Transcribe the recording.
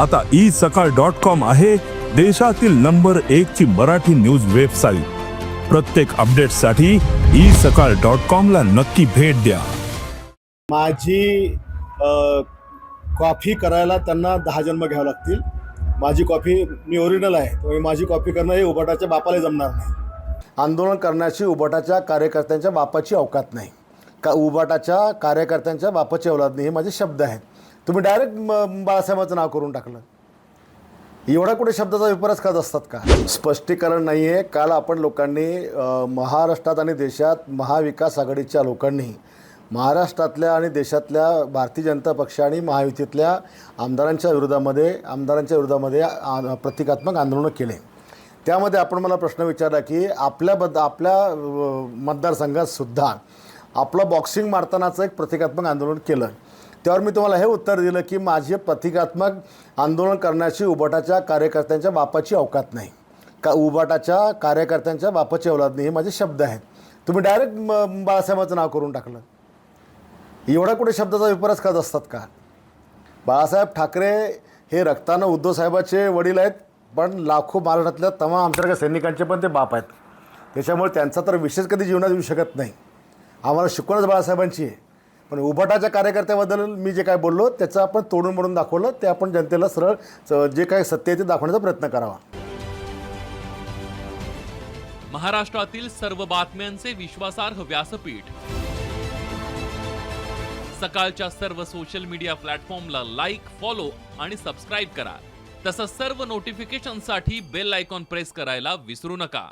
आता ई सकाळ dot com आहे देशातील नंबर एक ची मराठी न्यूज वेबसाईट. प्रत्येक अपडेटसाठी ई सकाळ डॉट कॉम ला नक्की भेट द्या. माझी कॉफी करायला त्यांना दहा जन्म घ्यावं लागतील. माझी कॉफी मी ओरिजिनल आहे त्यामुळे माझी कॉफी करणं हे उबाटाच्या बापाला जमणार नाही. आंदोलन करण्याची उबाटाच्या कार्यकर्त्यांच्या बापाची अवकात नाही. का उबाटाच्या कार्यकर्त्यांच्या बापाची औलाद नाही हे माझे शब्द आहेत. तुम्ही डायरेक्ट बाळासाहेबांचं नाव करून टाकलं. एवढा कुठे शब्दाचा विपरच करत असतात का? स्पष्टीकरण नाही आहे काल आपण लोकांनी महाराष्ट्रात आणि देशात महाविकास आघाडीच्या लोकांनी महाराष्ट्रातल्या आणि देशातल्या भारतीय जनता पक्ष आणि महायुतीतल्या आमदारांच्या विरोधामध्ये आमदारांच्या विरोधामध्ये प्रतिकात्मक आंदोलनं केले. त्यामध्ये आपण मला प्रश्न विचारला की आपल्याबद्द आपल्या अ, मतदारसंघात सुद्धा आपलं बॉक्सिंग मारतानाचं एक प्रतिकात्मक आंदोलन केलं. त्यावर मी तुम्हाला हे उत्तर दिलं की माझे प्रतिकात्मक आंदोलन करण्याची उबाटाच्या कार्यकर्त्यांच्या बापाची अवकात नाही. का उबाटाच्या कार्यकर्त्यांच्या बापाची अवलाद नाही हे माझे शब्द आहेत. तुम्ही डायरेक्ट बाळासाहेबांचं नाव करून टाकलं. एवढा कुठे शब्दाचा विपरास करत असतात का? बाळासाहेब ठाकरे हे रक्तानं उद्धवसाहेबाचे वडील आहेत पण लाखो महाराष्ट्रातल्या तमाम आमच्यासारख्या सैनिकांचे पण ते बाप आहेत. त्याच्यामुळे त्यांचा तर विशेष कधी जीवनात येऊ शकत नाही. आम्हाला शिकवणच बाळासाहेबांची आहे. पण उभाटाच्या कार्यकर्त्याबद्दल मी जे काय बोललो त्याचं आपण तोडून मोडून दाखवलं. ते आपण जनतेला सरळ जे काय सत्य ते दाखवण्याचा प्रयत्न करावा. महाराष्ट्रातील सर्व बातम्यांचे विश्वासार्ह व्यासपीठ. सकाळच्या सर्व सोशल मीडिया प्लॅटफॉर्मला लाईक फॉलो आणि सबस्क्राईब करा. तसंच सर्व नोटिफिकेशनसाठी बेल आयकॉन प्रेस करायला विसरू नका.